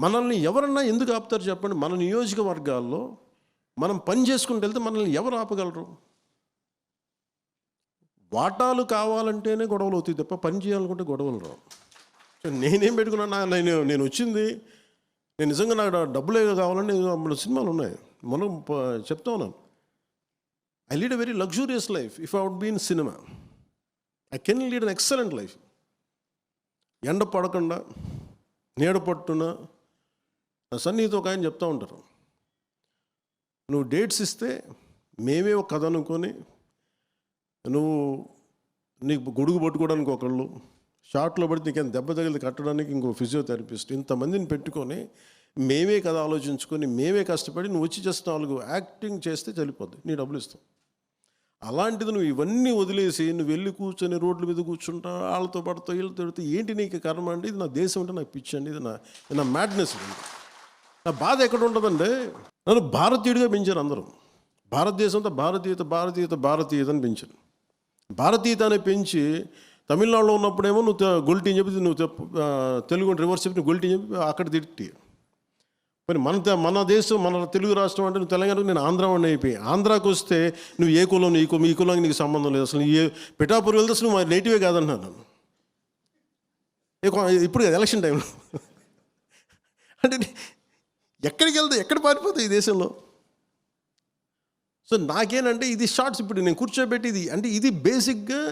మనల్ని ఎవరన్నా ఎందుకు ఆపుతారు చెప్పండి? మన నియోజకవర్గాల్లో మనం పని చేసుకుంటూ వెళ్తే మనల్ని ఎవరు ఆపగలరు? వాటాలు కావాలంటేనే గొడవలు అవుతాయి తప్ప పని చేయాలనుకుంటే గొడవలు రావు. నేనేం పెట్టుకున్నా నా- నేను నేను వచ్చింది. నేను నిజంగా నాకు డబ్బులే కావాలంటే మన సినిమాలు ఉన్నాయి. మనం చెప్తా ఉన్నాను. I lead a very luxurious life if I would been cinema I can lead an excellent life ఎండ పడకుండా నీడ పట్టున సన్నిహితో ఒక ఆయన చెప్తా ఉంటారు. నువ్వు డేట్స్ ఇస్తే మేమే ఒక కథ అనుకొని నువ్వు నీకు గొడుగు పట్టుకోవడానికి ఒకళ్ళు షార్ట్లో పడితే నీకేం దెబ్బ తగిలి కట్టడానికి ఇంకో ఫిజియోథెరపిస్ట్ ఇంతమందిని పెట్టుకొని మేమే కథ ఆలోచించుకొని మేమే కష్టపడి నువ్వు వచ్చి చేసిన నాలుగు యాక్టింగ్ చేస్తే చనిపోద్ది నీ డబ్బులు ఇస్తాం. అలాంటిది నువ్వు ఇవన్నీ వదిలేసి నువ్వు వెళ్ళి కూర్చొని రోడ్ల మీద కూర్చుంటా వాళ్ళతో పడతావు వీళ్ళతో తిడుతూ ఏంటి నీకు కర్మ అంటే? ఇది నా దేశం అంటే నాకు పిచ్చి అండి ఇది నా నా మ్యాడ్నెస్ నా బాధ ఎక్కడ ఉంటుందంటే నన్ను భారతీయుడిగా పెంచారు అందరూ. భారతదేశంతో భారతీయత భారతీయత భారతీయత అని పెంచారు భారతీయత అని పెంచి తమిళనాడులో ఉన్నప్పుడేమో నువ్వు గొల్టీ అని చెప్పి నువ్వు తెలుగు రివర్స్ చెప్పి నువ్వు గొల్టీ అని చెప్పి అక్కడ తిట్టి. మరి మన మన దేశం మన తెలుగు రాష్ట్రం అంటే నువ్వు తెలంగాణ నేను ఆంధ్రవాడిని అయిపోయి ఆంధ్రాకి వస్తే నువ్వు ఏ కులం ఈ కులం ఈ కులానికి నీకు సంబంధం లేదు. అసలు ఏ పిఠాపూర్ వెళ్తే అసలు మా నేటివే కాదన్నాను నన్ను. ఏ ఇప్పుడు ఎలక్షన్ టైంలో. అంటే ఎక్కడికి వెళ్తే ఎక్కడ పారిపోతావు ఈ దేశంలో? సో నాకేనంటే ఇది షార్ట్స్ ఇప్పుడు నేను కూర్చోబెట్టి ఇది అంటే ఇది బేసిక్గా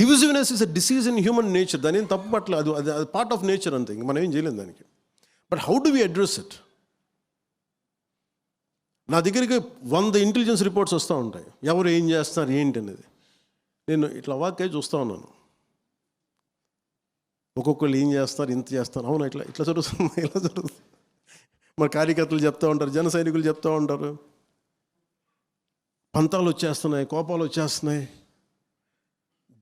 divisiveness is a disease in human nature. దాని ఏం తప్పు పట్ల అది అది అది పార్ట్ ఆఫ్ నేచర్ అంతే. ఇంక మనం ఏం చేయలేం దానికి. But how do we address it? నా దగ్గరికి వంద ఇంటెలిజెన్స్ రిపోర్ట్స్ వస్తూ ఉంటాయి. ఎవరు ఏం చేస్తారు ఏంటి అనేది. నేను ఇట్లా వాకే చూస్తూ ఉన్నాను. ఒక్కొక్కళ్ళు ఏం చేస్తారు ఇంత చేస్తారు. అవును ఇట్లా ఇట్లా జరుగుతుంది ఇలా జరుగుతుంది. మా కార్యకర్తలు చెప్తూ ఉంటారు జన సైనికులు చెప్తూ ఉంటారు. పంతాలు వచ్చేస్తున్నాయి కోపాలు వచ్చేస్తున్నాయి.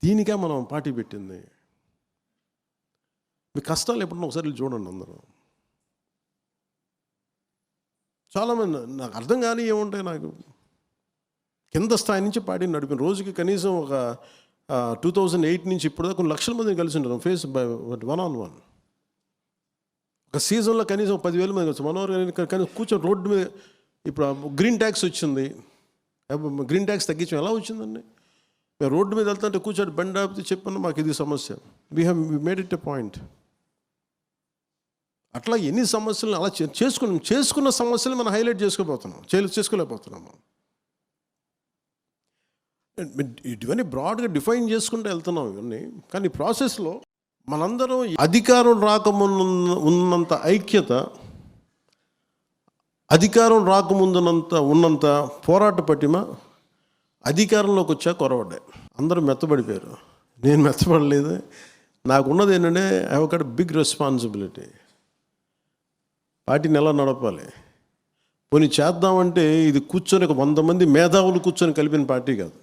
దీనికే మనం పార్టీ పెట్టింది. మీ కష్టాలు ఎప్పుడన్నా ఒకసారి చూడండి అందరూ. చాలామంది నాకు అర్థం కానీ ఏముంటాయి నాకు. కింద స్థాయి నుంచి పార్టీ నడిపిన రోజుకి కనీసం ఒక టూ థౌజండ్ ఎయిట్ నుంచి ఇప్పుడు దాకా కొన్ని లక్షల మందిని కలిసి ఉంటాం face by one on one ఒక సీజన్లో కనీసం పదివేల మంది వచ్చి మనోహర్ గారు కనీసం కూర్చొని రోడ్డు మీద ఇప్పుడు గ్రీన్ ట్యాక్స్ వచ్చింది. గ్రీన్ ట్యాక్స్ తగ్గించడం ఎలా వచ్చిందండి? మేము రోడ్డు మీద వెళ్తుంటే కూర్చొని బండి ఆపితే చెప్పాను మాకు ఇది సమస్య. We have made it a point అట్లా ఎన్ని సమస్యలను అలా చేసుకున్నాం. చేసుకున్న సమస్యలు మనం హైలైట్ చేసుకోబోతున్నాం. చే చేసుకోలేకపోతున్నాము ఇవన్నీ బ్రాడ్గా డిఫైన్ చేసుకుంటూ వెళ్తున్నాం ఇవన్నీ. కానీ ప్రాసెస్లో మనందరం అధికారం రాకముందు ఉన్నంత ఐక్యత అధికారం రాకముందునంత ఉన్నంత పోరాట పటిమ అధికారంలోకి వచ్చా కొరవడే అందరూ మెత్తబడిపోయారు. నేను మెత్తబడలేదు. నాకున్నది ఏంటంటే ఐ ఒక బిగ్ రెస్పాన్సిబిలిటీ పార్టీని ఎలా నడపాలి. పోనీ చేద్దామంటే ఇది కూర్చొని ఒక వంద మంది మేధావులు కూర్చొని కలిపిన పార్టీ కాదు.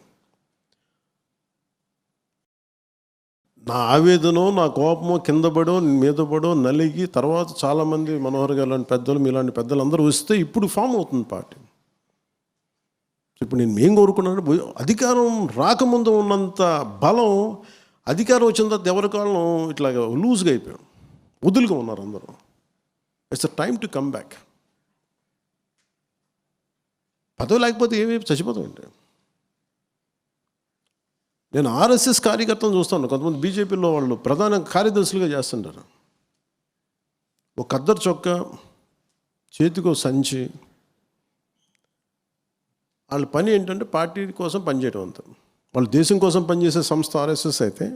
నా ఆవేదనో నా కోపమో కింద పడో మీద పడో నలిగి తర్వాత చాలామంది మనోహర్ గారు లాంటి పెద్దలు మీలాంటి పెద్దలు అందరూ వస్తే ఇప్పుడు ఫామ్ అవుతుంది పార్టీ. ఇప్పుడు నేను ఏం కోరుకున్నాను అధికారం రాకముందు ఉన్నంత బలం అధికారం వచ్చిన తర్వాత ఎవరి కాలం ఇట్లా లూజ్గా అయిపోయాం. వదులుగా ఉన్నారు అందరూ. It's a time to come back పదవి లేకపోతే ఏమి చచ్చిపోతామంటే నేను ఆర్ఎస్ఎస్ కార్యకర్తను చూస్తాను. కొంతమంది బీజేపీలో వాళ్ళు ప్రధాన కార్యదర్శులుగా చేస్తుంటారు. ఒక కద్దరు చొక్క చేతికో సంచి వాళ్ళ పని ఏంటంటే పార్టీ కోసం పనిచేయడం అంత. వాళ్ళు దేశం కోసం పనిచేసే సంస్థ ఆర్ఎస్ఎస్ అయితే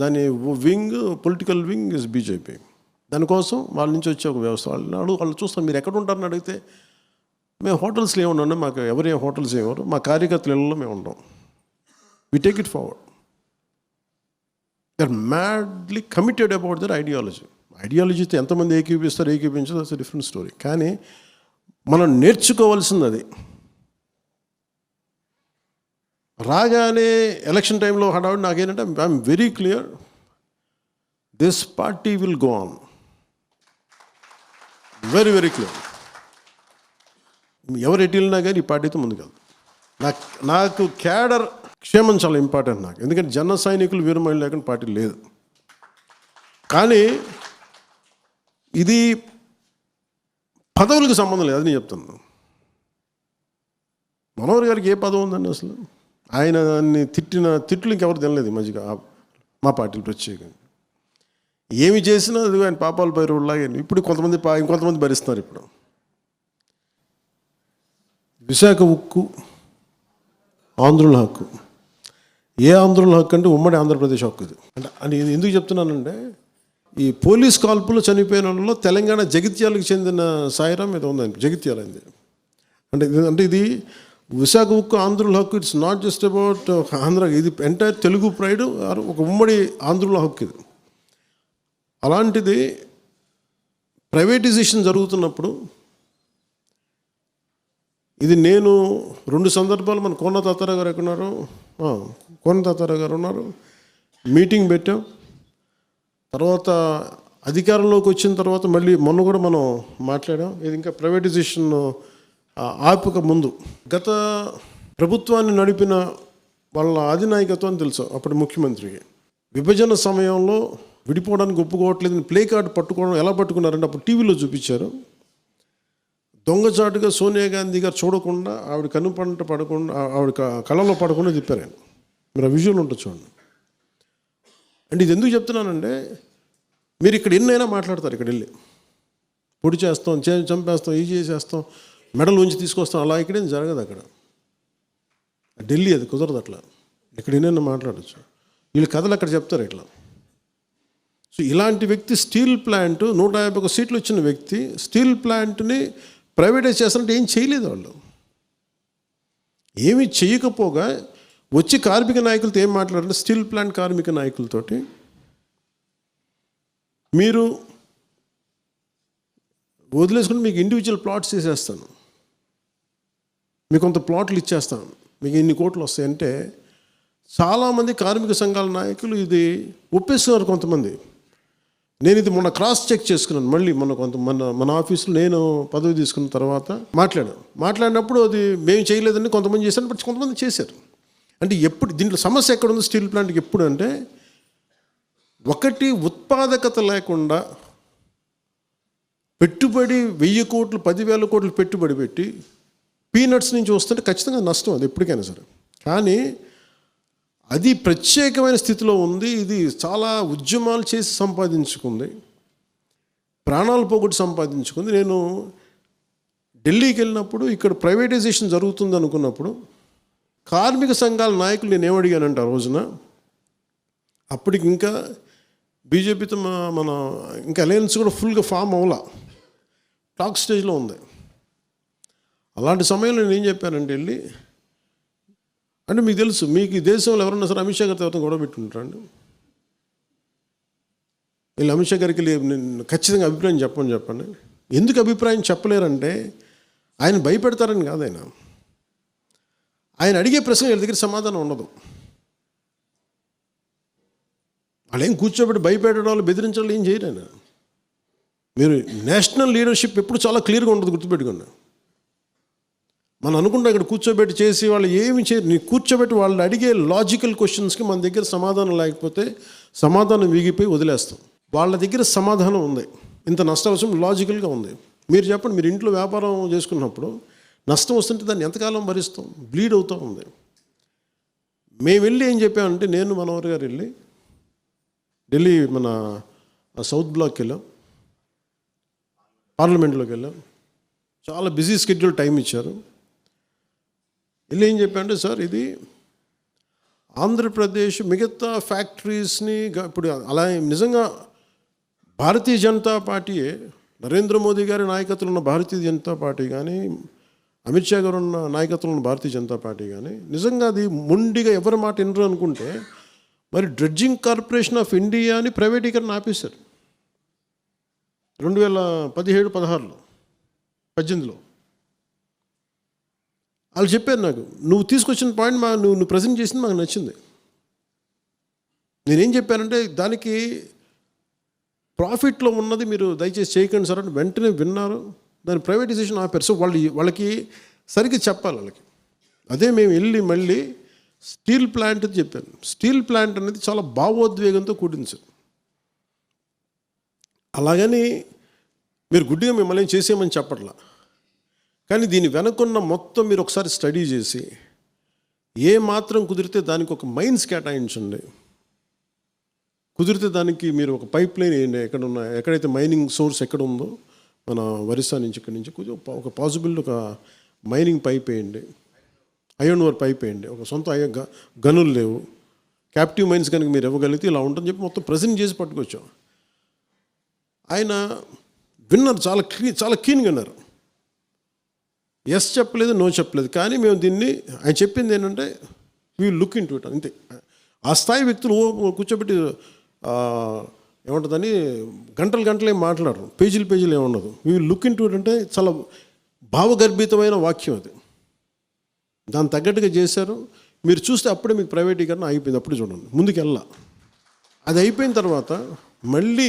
దాని wing political wing is BJP. దానికోసం వాళ్ళ నుంచి వచ్చే ఒక వ్యవస్థ. వాళ్ళు అడుగు వాళ్ళు చూస్తాం మీరు ఎక్కడ ఉంటారని అడిగితే మేము హోటల్స్లో ఏమున్నాం మాకు ఎవరు ఏ హోటల్స్ ఏమరు మా కార్యకర్తలలో ఇళ్ళలో మేము ఉంటాం we take it forward their madly committed about their ideology ఐడియాలజీతో ఎంతమంది ఏకీపిస్తారు ఏకీపించదు అసలు డిఫరెంట్ స్టోరీ కానీ మనం నేర్చుకోవాల్సింది అది రాగానే ఎలక్షన్ టైంలో హడావుడు నాకేంటంటే I'm very clear this party will go on very very clear ఎవరు ఎటు వెళ్ళినా కానీ ఈ పార్టీతో ముందుకెళ్తాం. నాకు నాకు క్యాడర్ క్షేమం చాలా ఇంపార్టెంట్ నాకు. ఎందుకంటే జన సైనికులు వీరమహిళ లేకుండా పార్టీ లేదు. కానీ ఇది పదవులకు సంబంధం లేదు అది నేను చెప్తున్నాను మనోహర్ గారికి ఏ పదవి ఉందండి అసలు? ఆయన దాన్ని తిట్టిన తిట్లు ఇంకెవరు తినలేదు ఈ మధ్యగా మా పార్టీలు ప్రత్యేకంగా. ఏమి చేసినా అది ఆయన పాపాలు పైరులాగే ఇప్పుడు కొంతమంది పా- ఇంకొంతమంది భరిస్తున్నారు ఇప్పుడు. విశాఖ ఉక్కు ఆంధ్రుల హక్కు. ఏ ఆంధ్రుల హక్కు అంటే ఉమ్మడి ఆంధ్రప్రదేశ్ హక్కు ఇది. అంటే అని ఇది ఎందుకు చెప్తున్నానంటే ఈ పోలీస్ కాల్పులు చనిపోయిన వాళ్ళలో తెలంగాణ జగిత్యాలకు చెందిన సాయిరాం ఏదో ఉందండి జగిత్యాల అంటే ఇది అంటే ఇది విశాఖ ఉక్కు ఆంధ్రుల హక్కు it's not just about Andhra ఇది ఎంటైర్ తెలుగు ప్రైడ్ ఒక ఉమ్మడి ఆంధ్రుల హక్కు ఇది. అలాంటిది ప్రైవేటైజేషన్ జరుగుతున్నప్పుడు ఇది నేను రెండు సందర్భాలు మన కోన తాతారావు గారు ఎక్కడున్నారు కోనతాతారావు కోన గారు ఉన్నారు. మీటింగ్ పెట్టాం. తర్వాత అధికారంలోకి వచ్చిన తర్వాత మళ్ళీ మొన్న కూడా మనం మాట్లాడాం. ఇది ఇంకా ప్రైవేటైజేషన్ ఆపక ముందు. గత ప్రభుత్వాన్ని నడిపిన వాళ్ళ అధినాయకత్వం తెలుసు అప్పుడు ముఖ్యమంత్రికి. విభజన సమయంలో విడిపోవడానికి ఒప్పుకోవట్లేదని ప్లే కార్డు పట్టుకోవడం ఎలా పట్టుకున్నారంటే అప్పుడు టీవీలో చూపించారు. దొంగచాటుగా సోనియా గాంధీ గారు చూడకుండా ఆవిడ కనుపంట పడకుండా ఆవిడ కళలో పడకుండా చెప్పారు ఆయన. మీరు ఆ విజువల్ ఉంటుంది చూడండి. అంటే ఇది ఎందుకు చెప్తున్నానంటే మీరు ఇక్కడ ఎన్నైనా మాట్లాడతారు ఇక్కడ వెళ్ళి. పొడి చేస్తాం చే చంపేస్తాం ఇది చేసేస్తాం మెడల్ ఉంచి తీసుకొస్తాం అలా ఇక్కడేం జరగదు అక్కడ. ఢిల్లీ అది కుదరదు అట్లా. ఇక్కడ ఎన్నైనా మాట్లాడచ్చు. వీళ్ళు కథలు అక్కడ చెప్తారు ఇట్లా. సో ఇలాంటి వ్యక్తి స్టీల్ ప్లాంట్ నూట యాభై ఒక సీట్లు వచ్చిన వ్యక్తి స్టీల్ ప్లాంట్ని ప్రైవేటైజ్ చేస్తారంటే ఏం చేయలేదు వాళ్ళు. ఏమి చేయకపోగా వచ్చి కార్మిక నాయకులతో ఏం మాట్లాడాలంటే స్టీల్ ప్లాంట్ కార్మిక నాయకులతోటి మీరు వదిలేసుకుని మీకు ఇండివిజువల్ ప్లాట్స్ చేసేస్తాను. మీకు కొంత ప్లాట్లు ఇచ్చేస్తాను. మీకు ఇన్ని కోట్లు వస్తాయంటే చాలామంది కార్మిక సంఘాల నాయకులు ఇది ఒప్పేస్తున్నారు కొంతమంది. నేను ఇది మొన్న క్రాస్ చెక్ చేసుకున్నాను. మళ్ళీ మన కొంత మన మన ఆఫీస్లో నేను పదవి తీసుకున్న తర్వాత మాట్లాడాను. మాట్లాడినప్పుడు అది మేము చేయలేదని కొంతమంది చేశాను బట్ కొంతమంది చేశారు. అంటే ఎప్పుడు దీంట్లో సమస్య ఎక్కడ ఉంది స్టీల్ ప్లాంట్కి ఎప్పుడు అంటే ఒకటి ఉత్పాదకత లేకుండా పెట్టుబడి వెయ్యి కోట్లు పదివేల కోట్లు పెట్టుబడి పెట్టి పీనట్స్ నుంచి వస్తుంటే ఖచ్చితంగా నష్టం అది ఎప్పటికైనా సరే. కానీ అది ప్రత్యేకమైన స్థితిలో ఉంది ఇది చాలా ఉద్యమాలు చేసి సంపాదించుకుంది ప్రాణాలు పోగొట్టి సంపాదించుకుంది. నేను ఢిల్లీకి వెళ్ళినప్పుడు ఇక్కడ ప్రైవేటైజేషన్ జరుగుతుంది అనుకున్నప్పుడు కార్మిక సంఘాల నాయకులు నేను ఏమడిగానంటే ఆ రోజున అప్పటికి ఇంకా బీజేపీతో మన మన ఇంకా అలయన్స్ కూడా ఫుల్గా ఫామ్ అవ్వాల. టాక్ స్టేజ్లో ఉంది. అలాంటి సమయంలో నేను ఏం చెప్పానంటే వెళ్ళి అంటే మీకు తెలుసు మీకు ఈ దేశంలో ఎవరన్నా సరే అమిత్ షా గారితో ఎవరితో గొడవ పెట్టుకుంటారండి వీళ్ళు అమిత్ షా గారికి వెళ్ళి నేను ఖచ్చితంగా అభిప్రాయం చెప్పని చెప్పండి. ఎందుకు అభిప్రాయం చెప్పలేరంటే ఆయన భయపెడతారని కాదు ఆయన. ఆయన అడిగే ప్రశ్న వీళ్ళ దగ్గర సమాధానం ఉండదు. వాళ్ళు ఏం కూర్చోబెట్టి భయపెట్టడం వాళ్ళు బెదిరించడం ఏం చేయరు ఆయన. మీరు నేషనల్ లీడర్షిప్ ఎప్పుడు చాలా క్లియర్గా ఉండదు గుర్తుపెట్టుకోండి. మనం అనుకుంటాం ఇక్కడ కూర్చోబెట్టి చేసి వాళ్ళు ఏమి చే నీ కూర్చోబెట్టి వాళ్ళు అడిగే లాజికల్ క్వశ్చన్స్కి మన దగ్గర సమాధానం లేకపోతే సమాధానం వీగిపోయి వదిలేస్తాం. వాళ్ళ దగ్గర సమాధానం ఉంది. ఇంత నష్టవశం లాజికల్గా ఉంది. మీరు చెప్పండి మీరు ఇంట్లో వ్యాపారం చేసుకున్నప్పుడు నష్టం వస్తుంటే దాన్ని ఎంతకాలం భరిస్తాం? బ్లీడ్ అవుతూ ఉంది. మేము వెళ్ళి ఏం చెప్పామంటే నేను మనవర్ గారు వెళ్ళి ఢిల్లీ మన సౌత్ బ్లాక్కి వెళ్ళాం. పార్లమెంట్లోకి వెళ్ళాం. చాలా బిజీ స్కెడ్యూల్ టైం ఇచ్చారు. వెళ్ళి ఏం చెప్పారంటే సార్ ఇది ఆంధ్రప్రదేశ్ మిగతా ఫ్యాక్టరీస్ని ఇప్పుడు అలా నిజంగా భారతీయ జనతా పార్టీయే నరేంద్ర మోదీ గారి నాయకత్వంలో ఉన్న భారతీయ జనతా పార్టీ కానీ అమిత్ షా గారు ఉన్న నాయకత్వంలో ఉన్న భారతీయ జనతా పార్టీ కానీ నిజంగా అది మొండిగా ఎవరి మాట వినరు అనుకుంటే మరి డ్రెడ్జింగ్ కార్పొరేషన్ ఆఫ్ ఇండియాని ప్రైవేటీకరణ ఆపేశారు. రెండు వేల పదిహేడు పదహారులో పద్దెనిమిదిలో. వాళ్ళు చెప్పారు నాకు నువ్వు తీసుకొచ్చిన పాయింట్ మా నువ్వు నువ్వు ప్రజెంట్ చేసింది మాకు నచ్చింది. నేనేం చెప్పానంటే దానికి ప్రాఫిట్లో ఉన్నది మీరు దయచేసి చేయకండి సార్ అంటే వెంటనే విన్నారు. దాని ప్రైవేటైజేషన్ ఆపారు. సో వాళ్ళు వాళ్ళకి సరిగ్గా చెప్పాలి వాళ్ళకి. అదే మేము వెళ్ళి మళ్ళీ స్టీల్ ప్లాంట్ అని చెప్పాను. స్టీల్ ప్లాంట్ అనేది చాలా భావోద్వేగంతో కూడింది సార్. అలాగని మీరు గుడ్డిగా మిమ్మల్ని ఏం చేసేయమని చెప్పట్లా. కానీ దీని వెనకున్న మొత్తం మీరు ఒకసారి స్టడీ చేసి ఏ మాత్రం కుదిరితే దానికి ఒక మైన్స్ కేటాయించండి. కుదిరితే దానికి మీరు ఒక పైప్ లైన్ వేయండి. ఎక్కడ ఉన్న ఎక్కడైతే మైనింగ్ సోర్స్ ఎక్కడ ఉందో మన వరిసా నుంచి ఇక్కడి నుంచి కొంచెం ఒక పాసిబుల్ ఒక మైనింగ్ పైప్ వేయండి. అయోన్ ఓర్ పైప్ వేయండి. ఒక సొంత అయ్య గ- గనులు లేవు. క్యాప్టివ్ మైన్స్ కనుక మీరు ఇవ్వగలిగితే ఇలా ఉంటుందని చెప్పి మొత్తం ప్రజెంట్ చేసి పట్టుకొచ్చాం. ఆయన విన్నారు చాలా క్లీ చాలా కీన్గా విన్నారు. ఎస్ చెప్పలేదు నో చెప్పలేదు. కానీ మేము దీన్ని ఆయన చెప్పింది ఏంటంటే we look into it అంతే. ఆ స్థాయి వ్యక్తులు కూర్చోబెట్టి ఆ, ఏమంటుందని గంటలు గంటలే మాట్లాడరు. పేజీలు పేజీలు ఏమి we look into it అంటే చాలా భావగర్భితమైన వాక్యం అది. దాని తగ్గట్టుగా చేశారు. మీరు చూస్తే అప్పుడే మీకు ప్రైవేటీకరణ అయిపోయింది అప్పుడు చూడండి. ముందుకు వెళ్ళా అది అయిపోయిన తర్వాత మళ్ళీ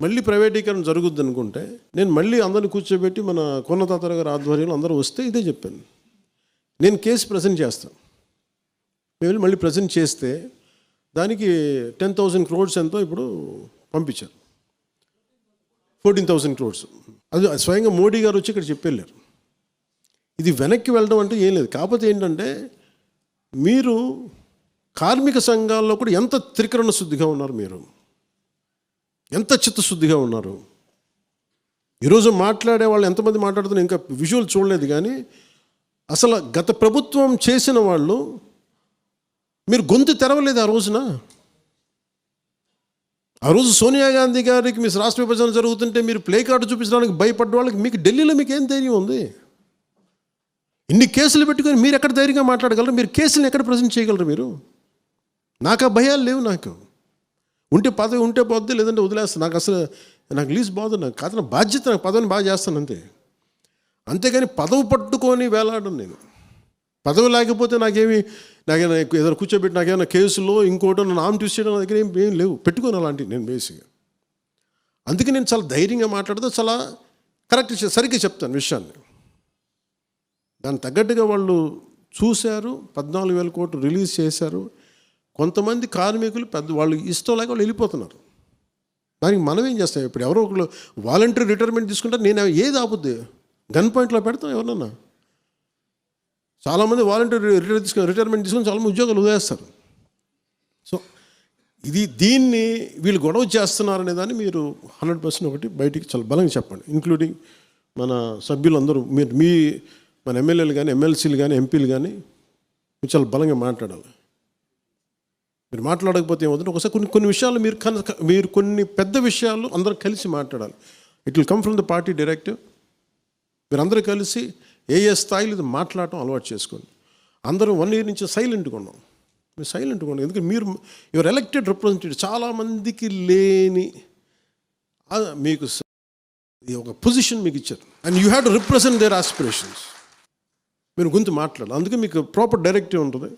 మళ్ళీ ప్రైవేటీకరణ జరుగుద్ది అనుకుంటే నేను మళ్ళీ అందరిని కూర్చోబెట్టి మన కొన్నతాతర గారి ఆధ్వర్యంలో అందరూ వస్తే ఇదే చెప్పాను. నేను కేసు ప్రజెంట్ చేస్తాను. మేము వెళ్ళి మళ్ళీ ప్రజెంట్ చేస్తే దానికి టెన్ థౌసండ్ క్రోడ్స్ ఎంతో ఇప్పుడు పంపించారు. Fourteen thousand crores. అది స్వయంగా మోడీ గారు వచ్చి ఇక్కడ చెప్పెళ్ళారు. ఇది వెనక్కి వెళ్ళడం అంటే ఏం లేదు. కాకపోతే ఏంటంటే మీరు కార్మిక సంఘాల్లో కూడా ఎంత త్రికరణ శుద్ధిగా ఉన్నారు మీరు? ఎంత చిత్తశుద్ధిగా ఉన్నారు? ఈరోజు మాట్లాడే వాళ్ళు ఎంతమంది మాట్లాడుతున్నారు ఇంకా విజువల్ చూడలేదు కానీ అసలు గత ప్రభుత్వం చేసిన వాళ్ళు మీరు గొంతు తెరవలేదు ఆ రోజున? ఆ రోజు సోనియా గాంధీ గారికి మీ రాష్ట్ర విభజన జరుగుతుంటే మీరు ప్లే కార్డు చూపించడానికి భయపడ్డ వాళ్ళకి మీకు ఢిల్లీలో మీకు ఏం ధైర్యం ఉంది? ఇన్ని కేసులు పెట్టుకొని మీరు ఎక్కడ ధైర్యంగా మాట్లాడగలరు? మీరు కేసులను ఎక్కడ ప్రజెంట్ చేయగలరు మీరు? నాకు ఆ భయాలు లేవు నాకు. ఉంటే పదవి ఉంటే పోద్ది లేదంటే వదిలేస్తాను. నాకు అసలు నాకు లీజ్ బాధ నాకు కాదు నా బాధ్యత నాకు పదవిని బాగా చేస్తాను అంతే. అంతేగాని పదవి పట్టుకొని వేలాడను నేను. పదవి లేకపోతే నాకేమి నాకేమైనా ఏదైనా కూర్చోబెట్టి నాకేమైనా కేసులో ఇంకోటో నన్ను ఆమె ట్విస్ట్ చేయడం నా దగ్గర ఏం ఏం లేవు. పెట్టుకోను అలాంటివి నేను బేసిక్గా అందుకే నేను చాలా ధైర్యంగా మాట్లాడితే చాలా కరెక్ట్ సరిగ్గా చెప్తాను విషయాన్ని. దానికి తగ్గట్టుగా వాళ్ళు చూశారు పద్నాలుగు వేల కోట్లు రిలీజ్ చేశారు. కొంతమంది కార్మికులు పెద్ద వాళ్ళు ఇష్టం లేక వాళ్ళు వెళ్ళిపోతున్నారు. దానికి మనం ఏం చేస్తాం? ఇప్పుడు ఎవరో ఒకరు వాలంటరీ రిటైర్మెంట్ తీసుకుంటే నేను ఏది ఆపుద్ది? గన్ పాయింట్లో పెడతాం ఎవరన్నా చాలామంది వాలంటరీ రిటైర్ తీసుకుని రిటైర్మెంట్ తీసుకొని చాలామంది ఉద్యోగాలు వదిలేస్తారు. సో ఇది దీన్ని వీళ్ళు గొడవ చేస్తున్నారనే దాన్ని మీరు హండ్రెడ్ పర్సెంట్ ఒకటి బయటికి చాలా బలంగా చెప్పండి. ఇంక్లూడింగ్ మన సభ్యులందరూ మీరు మీ మన ఎమ్మెల్యేలు కానీ ఎమ్మెల్సీలు కానీ ఎంపీలు కానీ చాలా బలంగా మాట్లాడాలి. మీరు మాట్లాడకపోతే ఏమవుతుంది? ఒకసారి కొన్ని కొన్ని విషయాలు మీరు కన మీరు కొన్ని పెద్ద విషయాలు అందరూ కలిసి మాట్లాడాలి. It will come from the party directive మీరందరూ కలిసి ఏ ఏ స్థాయిలో ఇది మాట్లాడటం అలవాటు చేసుకోండి. అందరూ వన్ ఇయర్ నుంచి సైలెంట్గా ఉన్నాం. మీరు సైలెంట్గా ఉన్నాం ఎందుకంటే మీరు యువర్ ఎలక్టెడ్ రిప్రజెంటేటివ్ చాలామందికి లేని మీకు ఈ ఒక పొజిషన్ మీకు ఇచ్చారు. And you have to represent their aspirations మీరు గుంతు మాట్లాడాలి. అందుకే మీకు ప్రాపర్ డైరెక్టివ్ ఉంటుంది.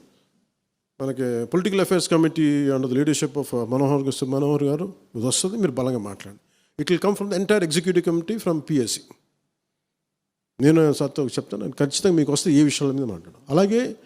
మనకి political affairs committee under the leadership of Manohar Manohar గారు ఇది వస్తుంది మీరు బలంగా మాట్లాడండి. It will come from the entire executive committee from PSC నేను సత్తా చెప్తాను ఖచ్చితంగా మీకు వస్తే ఏ విషయాల మీద మాట్లాడు అలాగే